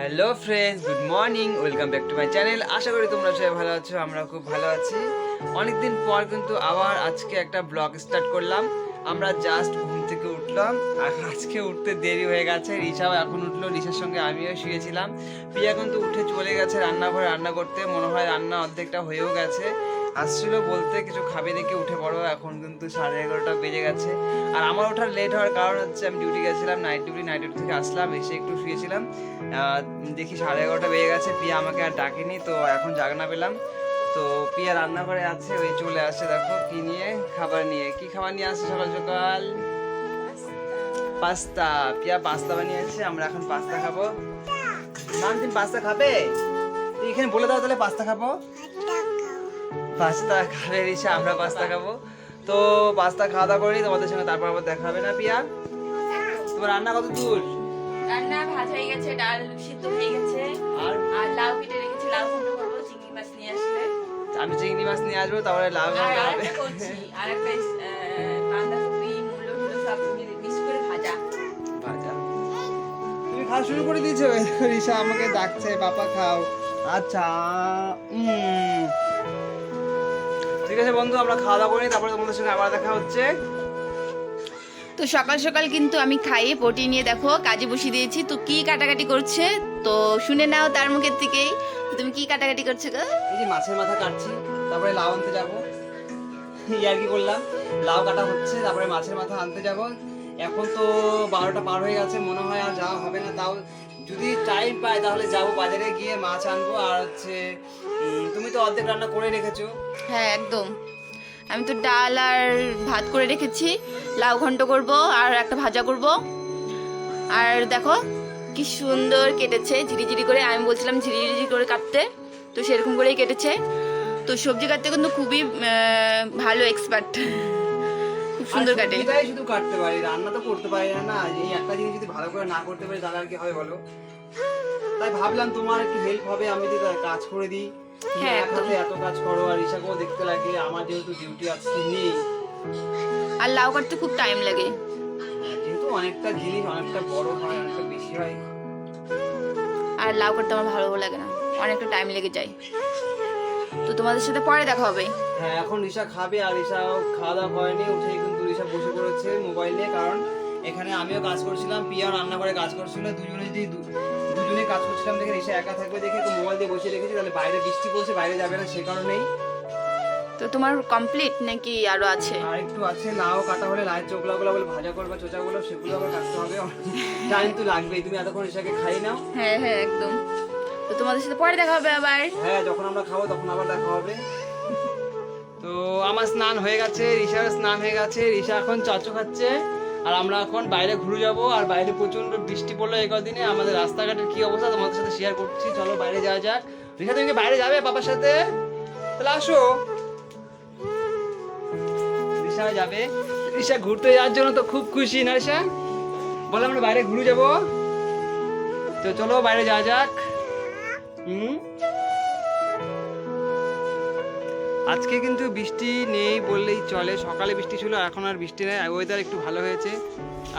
Hello friends good morning welcome back to my channel আশা করি তোমরা সবাই ভালো আছো আমরা খুব ভালো আছি। অনেকদিন পর কিন্তু আবার আজকে একটা ব্লগ স্টার্ট করলাম। আমরা জাস্ট ঘুম থেকে উঠলাম। আর আজকে উঠতে দেরি হয়ে গেছে। রিসাও এখন উঠল রিসার সঙ্গে আমিও শুয়েছিলাম। প্রিয়া কিন্তু উঠে চলে গেছে রান্নাঘরে। রান্না করতে মনে হয় রান্না অর্ধেকটা হয়েও গেছে। আসছিল বলতে কিছু খাবে দেখে উঠে পড়ো, এখন কিন্তু সাড়ে এগারোটা বেজে গেছে। আর আমার ওঠার লেট হওয়ার কারণ হচ্ছে আমি ডিউটি গেছিলাম নাইট ডিউটি নাইট ডিউটি থেকে আসলাম, এসে একটু শুয়েছিলাম। দেখি সাড়ে এগারোটা বেজে গেছে পিয়া আমাকে আর ডাকেনি, তো এখন জাগনা পেলাম। তো পিয়া রান্নাঘরে আছে, ওই চলে আসে দেখো, কি নিয়ে খাবার নিয়ে। কি খাবার নিয়ে আসছে সকাল সকাল? পাস্তা। পিয়া পাস্তা বানিয়েছে, আমরা এখন পাস্তা খাব। তুমি পাস্তা খাবে? এখানে বলে দাও তাহলে পাস্তা খাব। পাস্তা খাবে রিসা আমরা পাস্তা খাব। তো পাস্তা খাওয়া দাওয়া করি তোমাদের সঙ্গে তারপর আবার দেখা হবে না পিয়া? তোমার রান্না কত দূর? রান্না ভাত হয়ে গেছে ডাল সিদ্ধ হয়ে গেছে। আর? আর লাউ কেটে রেখেছি লাউ ঘন্ট করব চিংড়ি মাছ নিয়ে আসলে আমি চিংড়ি মাছ নিয়ে আসব তারপরে লাউ আর আরেকটা করছি আর একটা বাঁধাকপি মূলো টুলো সব মিক্স করে ভাজা। ভাজা। তুমি খাওয়া শুরু করে দিয়েছ রিসা আমাকে ডাকছে পাপা খাও। আচ্ছা উম। ঠিক আছে বন্ধু আমরা খাওয়া দাওয়া করি তারপরে তোমাদের সঙ্গে আবার দেখা হচ্ছে। তো সকাল সকাল কিন্তু আমি খাইয়ে পটি নিয়ে দেখো কাজে বসিয়ে দিয়েছি। তো কি কাটাকাটি করছে? তো শুনে নাও তার মুখের থেকেই। তুমি কি কাটাকাটি করছ গো? এই যে মাছের মাথা কাটছি তারপরে লাউ আনতে যাব। ইয়ার কি করলাম লাউ কাটা হচ্ছে তারপরে মাছের মাথা আনতে যাব। এখন তো বারোটা পার হয়ে গেছে মনে হয় আর যাওয়া হবে না তাও যদি টাইম পাই তাহলে যাব বাজারে গিয়ে মাছ আনব আর হচ্ছে তুমি তো অর্ধেক রান্না করে রেখেছো। হ্যাঁ একদম। আমি তো ডাল আর ভাত করে রেখেছি। লাউ ঘন্ট করব আর একটা ভাজা করব। আর দেখো, কি সুন্দর কেটেছে। ঝিরিঝিরি করে, আমি বলছিলাম ঝিরিঝিরি করে কাটতে, তো সেরকম করেই কেটেছে। তো সবজি কাটতে কিন্তু খুবই ভালো এক্সপার্ট সুন্দর কাটে। সবজিটাই শুধু কাটতে পারি রান্না তো করতে পারি না না এই একটা জিনিস যদি ভালো করে না করতে পারি তাহলে আর কি হবে বলো? তাই ভাবলাম তোমার একটু হেল্প হবে আমি যদি কাজ করে দিই। হ্যাঁ, এত কাজ করো আর ইশাকেও দেখতে লাগে আমার যেহেতু ডিউটি আজকে নেই। আর লাউ কাটতে খুব টাইম লাগে। যেহেতু অনেকটা জিনিস অনেকটা বড় হয় অনেকটা বেশি হয়। আর লাউ কাটতে আমার ভালো লাগে না অনেকটা টাইম লেগে যায়। তো তোমাদের সাথে পরে দেখা হবে। হ্যাঁ এখন রিসা খাবে আর রিসা খাওয়া দাওয়া হয়নি উঠে কিন্তু রিসা বসে পড়েছে মোবাইল নিয়ে কারণ এখানে আমিও কাজ করছিলাম পিয়াও রান্না করে কাজ করছিল দুজনে যদি দুজনে কাজ করছিলাম দেখে রিসা একা থাকবে দেখে একটু মোবাইল দিয়ে বসে রেখেছি তাহলে বাইরে বৃষ্টি পড়ছে বাইরে যাবে না সে কারণেই। তো তোমার কমপ্লিট নাকি আরও আছে? আর একটু আছে লাউ কাটা হলে লাউয়ের চোখলাগুলো বলে ভাজা করবে চোচাগুলো সেগুলো আবার কাটতে হবে। টাইম তো লাগবেই তুমি এতক্ষণ রিসাকে খাই নাও। হ্যাঁ হ্যাঁ একদম। তো তোমাদের সাথে পরে দেখা হবে আবার। হ্যাঁ যখন আমরা খাব তখন আবার দেখা হবে। তো আমার স্নান হয়ে গেছে রিসার স্নান হয়ে গেছে রিসা এখন চাচু খাচ্ছে। আর আমরা এখন বাইরে ঘুরে যাব, আর বাইরে প্রচণ্ড বৃষ্টি পড়ল এই কদিনে। আমাদের রাস্তাঘাটের কি অবস্থা তোমাদের সাথে শেয়ার করছি, চলো বাইরে যাওয়া যাক। রিসা তুমি বাইরে যাবে বাবার সাথে? তাহলে আসো। রিসা যাবে। রিসা ঘুরতে যাওয়ার জন্য তো খুব খুশি, না রিসা বলে আমরা বাইরে ঘুরে যাব। তো চলো বাইরে যাওয়া যাক। হুম? আজকে কিন্তু বৃষ্টি নেই বললেই চলে। সকালে বৃষ্টি ছিল, এখন আর বৃষ্টি নেই। ওয়েদার একটু ভালো হয়েছে।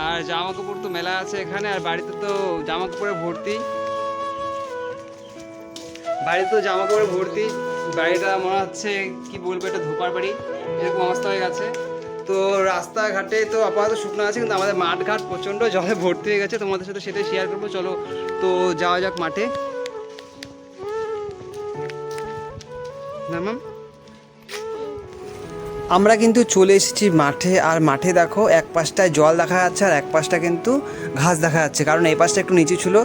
আর জামা কাপড় তো মেলা আছে এখানে, আর বাড়িতে তো জামা কাপড়ে ভর্তি। বাড়িতে তো জামা কাপড়ে ভর্তি। বাড়িটা মনে হচ্ছে, কি বলব এটা ধোপার বাড়ি। এরকম অবস্থা হয়ে গেছে। তো রাস্তাঘাটে তো আপাতত শুকনো আছে, কিন্তু আমাদের মাঠ ঘাট প্রচণ্ড জলে ভর্তি হয়ে গেছে। তোমাদের সাথে সেটাই শেয়ার করব। চলো, তো যাওয়া যাক মাঠে। না ম্যাম আমরা কিন্তু চলে এসেছি মাঠে, আর মাঠে দেখো এক পাশটায় জল দেখা যাচ্ছে আর এক পাশটা কিন্তু ঘাস দেখা যাচ্ছে। কারণ এই পাশটা একটু নিচু ছিল।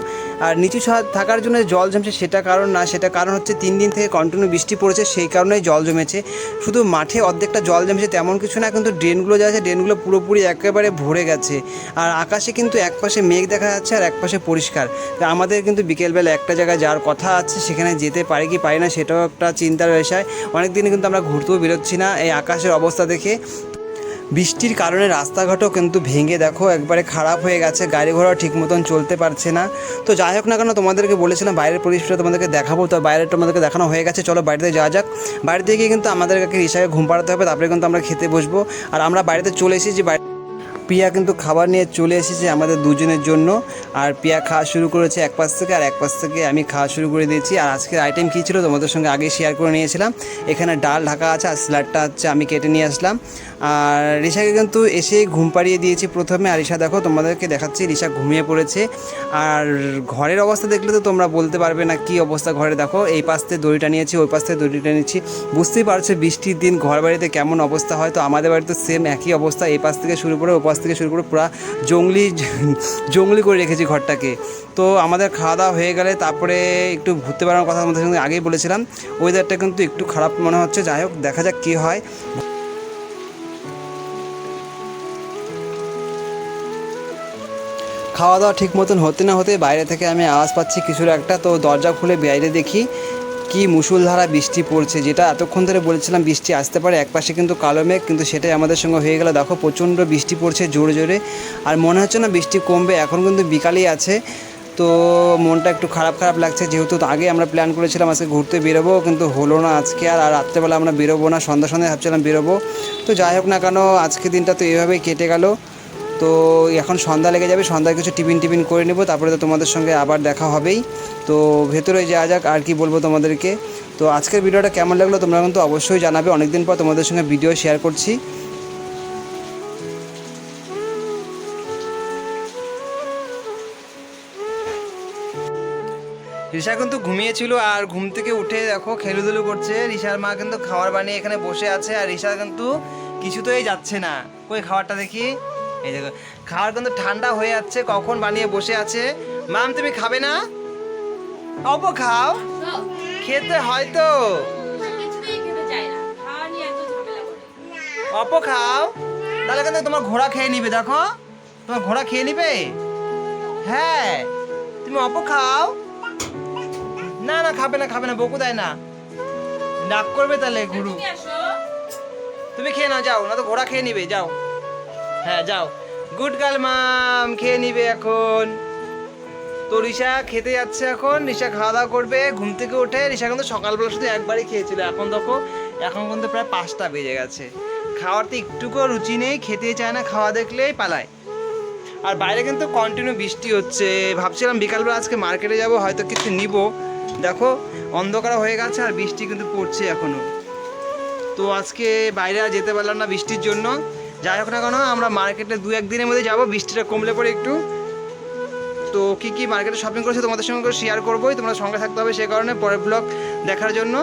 আর নিচু থাকার জন্য জল জমছে সেটা কারণ না, সেটা কারণ হচ্ছে তিন দিন থেকে কন্টিনিউ বৃষ্টি পড়েছে, সেই কারণেই জল জমেছে। শুধু মাঠে অর্ধেকটা জল জমেছে তেমন কিছু না, কিন্তু ড্রেনগুলো যা আছে, ড্রেনগুলো পুরোপুরি একেবারে ভরে গেছে। আর আকাশে কিন্তু এক পাশে মেঘ দেখা যাচ্ছে আর এক পাশে পরিষ্কার। আমাদের কিন্তু বিকেলবেলা একটা জায়গায় যাওয়ার কথা আছে, সেখানে যেতে পারি কি পারি না সেটাও একটা চিন্তার বিষয়। অনেক দিন কিন্তু আমরা ঘুরতেও বেরোচ্ছি না। এই আকাশের অবস্থা দেখে বৃষ্টির কারণে রাস্তাঘাটও কিন্তু ভেঙে দেখো, একবারে খারাপ হয়ে গেছে, গাড়ি ঘোড়াও ঠিক মতন চলতে পারছে না। তো যাই হোক না কেন, তোমাদেরকে বলেছিলাম বাইরের পরিবেশটা তোমাদেরকে দেখাবো, তো বাইরের তোমাদেরকে দেখানো হয়ে গেছে, চলো বাড়িতে যাওয়া যাক। বাড়িতে গিয়ে কিন্তু আমাদেরকে রিসাকে ঘুম পাড়াতে হবে, তারপরে কিন্তু আমরা খেতে বসবো। আর আমরা বাড়িতে চলে এসেছি বাড়ি প্রিয়া কিন্তু খাবার নিয়ে চলে এসেছে আমাদের দুজনের জন্য। আর পিয়া খাওয়া শুরু করেছে এক পাশ থেকে, আর এক পাশ থেকে আমি খাওয়া শুরু করে দিয়েছি। আর আজকের আইটেম কী ছিল তোমাদের সঙ্গে আগে শেয়ার করে নিয়েছিলাম। এখানে ডাল ঢাকা আছে আর স্যালাডটা হচ্ছে আমি কেটে নিয়ে আসলাম। আর রিশাকে কিন্তু এসে ঘুম পাড়িয়ে দিয়েছি প্রথমে। আর রিশা, দেখো, তোমাদেরকে দেখাচ্ছি, রিশা ঘুমিয়ে পড়েছে। আর ঘরের অবস্থা দেখলে তো তোমরা বলতে পারবে না কি অবস্থা ঘরে। দেখো, এই পাশ থেকে দড়িটা নিয়েছি, ওই পাশ থেকে দড়িটা নিয়েছি বুঝতেই পারছ, বৃষ্টির দিন ঘর বাড়িতে কেমন অবস্থা হয়। তো আমাদের বাড়িতে সেম একই অবস্থা, এই পাশ থেকে শুরু করে ও পাশ থেকে শুরু করে পুরো জঙ্গলি জঙ্গলি করে রেখেছি ঘরটাকে। তো আমাদের খাওয়া দাওয়া হয়ে গেলে তারপরে একটু ঘুরতে বেড়ানোর কথা আমাদের সঙ্গে আগেই বলেছিলাম। ওয়েদারটা কিন্তু একটু খারাপ মনে হচ্ছে। যাই হোক, দেখা যাক কী হয়। খাওয়া দাওয়া ঠিক মতন হতে না হতে বাইরে থেকে আমি আওয়াজ পাচ্ছি কিছুর একটা। তো দরজা খুলে বাইরে দেখি কি মুসুলধারা বৃষ্টি পড়ছে, যেটা এতক্ষণ ধরে বলেছিলাম বৃষ্টি আসতে পারে একপাশে কিন্তু কালো মেঘ, কিন্তু সেটাই আমাদের সঙ্গে হয়ে গেল। দেখো, প্রচণ্ড বৃষ্টি পড়ছে জোরে জোরে। আর মনে হচ্ছে না বৃষ্টি কমবে, এখন কিন্তু বিকালেই আছে। তো মনটা একটু খারাপ খারাপ লাগছে, যেহেতু আগে আমরা প্ল্যান করেছিলাম আজকে ঘুরতে বেরোবো, কিন্তু হলো না আজকে আর আর রাত্রেবেলা আমরা বেরোবো না, সন্ধ্যা সন্ধ্যায় ভাবছিলাম বেরোবো। তো যাই হোক না কেন, আজকে দিনটা তো এভাবেই কেটে গেল। তো এখন সন্ধ্যা লেগে যাবে, সন্ধ্যায় কিছু টিফিন টিফিন করে নেব, তারপরে তো তোমাদের সঙ্গে আবার দেখা হবেই। তো ভেতরে যাওয়া যাক আর কি বলব তোমাদেরকে। তো আজকের ভিডিওটা কেমন লাগল তোমরা কিন্তু অবশ্যই জানাবে। অনেকদিন পর তোমাদের সঙ্গে ভিডিও শেয়ার করছি। রিশা কিন্তু ঘুমিয়েছিল আর ঘুম থেকে উঠে দেখো খেলুদুলু করছে। রিশার মা কিন্তু খাবার বানিয়ে এখানে বসে আছে আর রিশা কিন্তু কিছুতেই যাচ্ছে না। কই খাবারটা দেখি? এই দেখো খাবার কিন্তু ঠান্ডা হয়ে যাচ্ছে, কখন বানিয়ে বসে আছে। মাম, তুমি খাবে না? অপ, খাও। খেতে হয় তো। অপ, খাও। তাহলে কিন্তু তোমার ঘোড়া খেয়ে নিবে, দেখো। তোমার ঘোড়া খেয়ে নিবে? হ্যাঁ। তুমি অপ, খাও। না না, খাবে না খাবে না, বকু দেয় না। ডাক করবে তাহলে, গুরু। তুমি খেয়ে নাও, যাও, না তো ঘোড়া খেয়ে নিবে, যাও। হ্যাঁ যাও। গুড গার্ল, মাম, খেয়ে নিবে এখন। তো রিশা খেতে যাচ্ছে এখন। রিশা খাওয়া দাওয়া করবে, ঘুম থেকে উঠে। রিশা কিন্তু সকালবেলা শুধু একবারই খেয়েছিল। এখন দেখো, এখন কিন্তু প্রায় পাঁচটা বেজে গেছে। খাওয়ার তো একটুকু রুচি নেই খেতে চায় না, খাওয়া দেখলেই পালায়। আর বাইরে কিন্তু কন্টিনিউ বৃষ্টি হচ্ছে। ভাবছিলাম বিকালবেলা আজকে মার্কেটে যাব, হয়তো কিছু নিব। দেখো, অন্ধকার হয়ে গেছে আর বৃষ্টি কিন্তু পড়ছে এখনও তো আজকে বাইরে যেতে পারলাম না বৃষ্টির জন্য। যাই হোক না কেন, আমরা মার্কেটে দু একদিনের মধ্যে যাব, বৃষ্টিটা কমলে পরে একটু। তো কী কী মার্কেটে শপিং করেছে তোমাদের সঙ্গে শেয়ার করবোই, তোমরা সঙ্গে থাকতে হবে সে কারণে পরের ব্লগ দেখার জন্য।